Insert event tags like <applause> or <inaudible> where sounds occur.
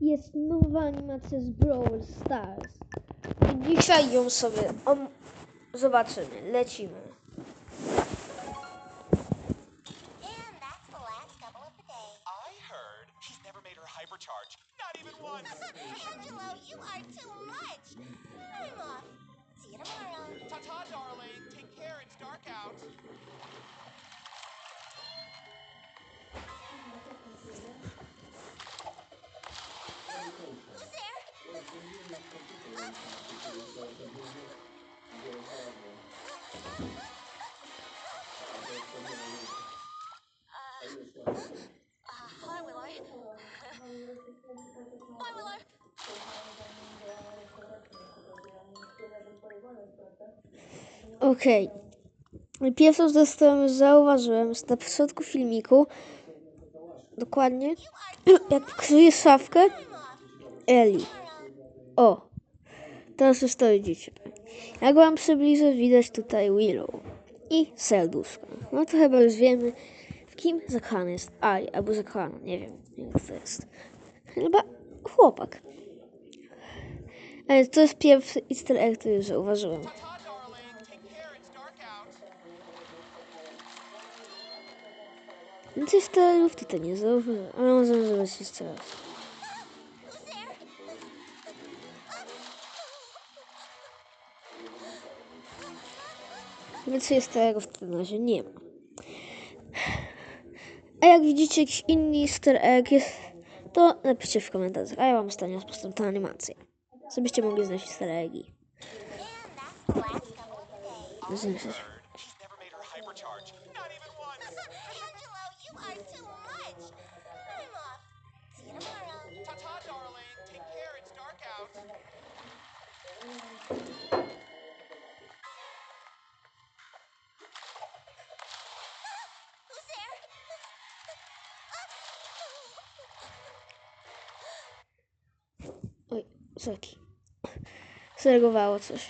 jest nowa animacja z Brawl Stars. I dzisiaj ją sobie om- zobaczymy. Lecimy. And that's the last couple <laughs> Okej. Pierwszą rzecz, którą zauważyłem, jest na początku filmiku. Dokładnie. <clears throat> Jak pokazuję szafkę Eli. O. Teraz już to widzicie. Jak wam przybliżę, widać tutaj Willow. I serduszko. No to chyba już wiemy, w kim zakochany jest Ali, albo zakochana, nie wiem, jak to jest. Chyba chłopak. Ale to jest pierwszy easter egg, który już zauważyłem. Więc easter eggów tutaj nie zauważyłem, ale możemy zobaczyć jeszcze raz. Więc easter eggów w tym razie nie ma. A jak widzicie jakiś inny easter egg jest, to napiszcie w komentarzach, a ja wam ostatnio sposób tę animację. Żebyście mogli znaleźć easter eggi. That's the sorki. Zareagowało coś.